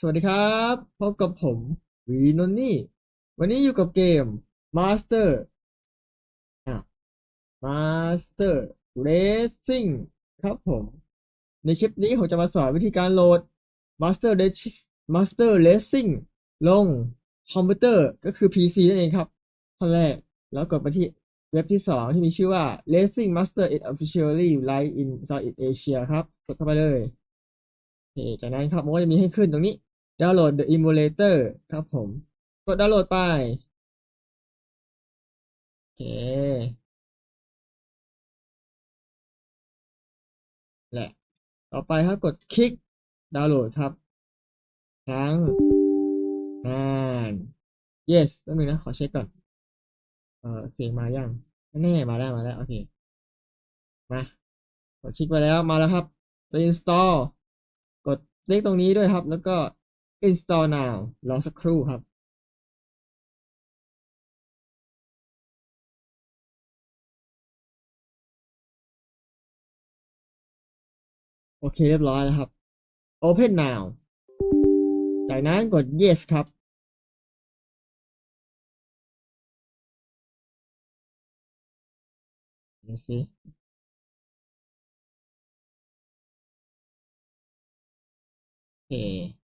สวัสดีครับ พบกับผมวีนนนี่ วันนี้อยู่กับเกม Master อะ Master Racing ครับผม ในคลิปนี้ผมจะมาสอนวิธีการโหลด Master Race- Master Racing ลงคอมพิวเตอร์ก็คือ PC นั่นเองครับขั้นแรกแล้วกดไปที่เว็บที่ 2 ที่มีชื่อว่า Racing Master is officially live in Southeast Asia ครับ กดเข้าไปเลยจากนั้นครับมันก็จะมีให้ขึ้นตรงนี้ ดาวน์โหลด the emulator ครับผม กดดาวน์โหลดไป โอเค แหละ ต่อไปครับกดคลิกดาวน์โหลดครับ ครั้งอ่าน yes แป๊บนึงนะ ขอเช็คก่อน เออเสียงมายังแน่มาแล้วมาแล้ว โอเค มากดคลิกไปแล้วมาแล้วครับจะ install กดเลขตรงนี้ด้วยครับ แล้วก็ install now รอสักครู่ครับโอเคเรียบร้อยแล้วครับ open now จากนั้นกด yes ครับ ดูสิโอเค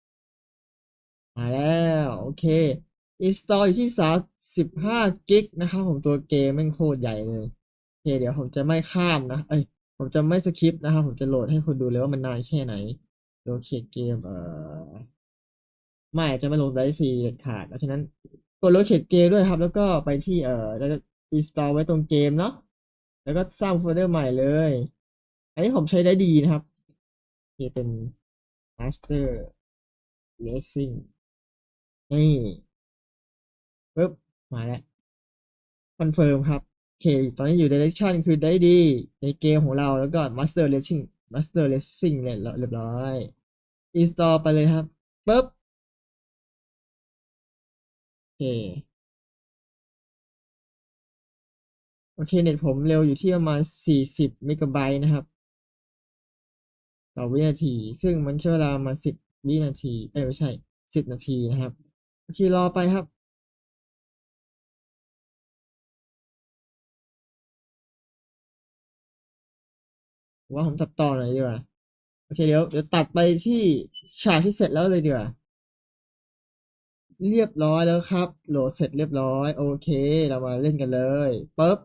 โอเค install อยู่ที่สามสิบห้ากิกนะครับผมตัวเกมแม่งโคตรใหญ่เลยโอเคเดี๋ยวผมจะไม่ข้ามนะ เอ้ยผมจะไม่สคิปนะครับผมจะโหลดให้คุณดูเลยว่ามันนานแค่ไหนโหลดเขียนเกมเอ่อไม่จะไม่ลงไดซีเด็ดขาดเพราะฉะนั้นกดโหลดเขียนเกมด้วยครับ แล้วก็ไปที่เอ่อแล้ว install ไว้ตรงเกมเนาะแล้วก็สร้างโฟลเดอร์ใหม่เลย อันนี้ผมใช้ได้ดีนะครับเคเป็น master racing นี่ปึ๊บมาแล้วคอนเฟิร์มครับโอเค ตอนนี้อยู่ direction คือได้ดี ในเกมของเราแล้วก็ master racing master racing เนี่ยเรียบร้อย install ไปเลยครับปึ๊บโอเคโอเคเน็ตผมเร็วอยู่ที่ประมาณ 40 เมกะไบต์นะครับ ต่อวินาที ซึ่งมันใช้เวลามา 10 วินาที เอ้ยไม่ใช่ 10 นาทีนะครับ โอเค รอไปครับว่าผมตัดต่อหน่อยดีกว่า โอเคเดี๋ยวเดี๋ยวตัดไปที่ฉากที่เสร็จแล้วเลยดีกว่า เรียบร้อยแล้วครับ โหลดเสร็จเรียบร้อย โอเค เรามาเล่นกันเลยปึ๊บ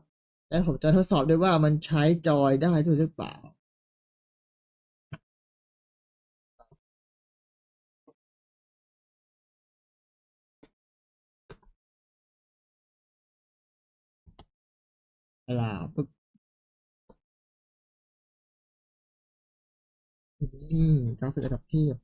แล้วผมจะทดสอบด้วยว่ามันใช้จอยได้ด้วยหรือเปล่า เวลาปึ๊บนี่กราฟิกระดับเทพ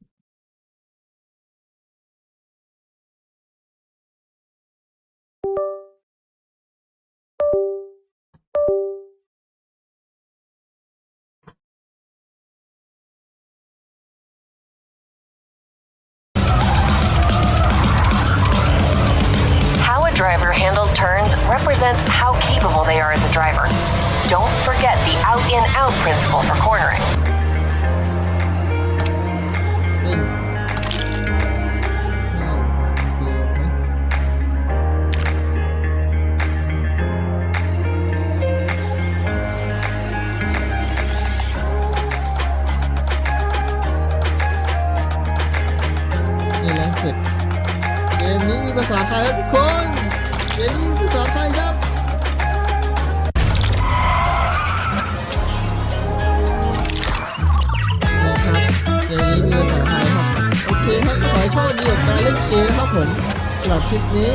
driver handles turns represents how capable they are as a driver. Don't forget the out in out principle for cornering. นิ่งง่ายเกมไหมนี่แหละเสร็จ เกมนี้มีภาษาไทยแล้วทุกคน เกมนี้มีภาษาไทยครับนะครับเกมนี้มีภาษาไทยครับ โอเคครับขอให้โชคดีกับการเล่นเกมครับผมสำหรับคลิปนี้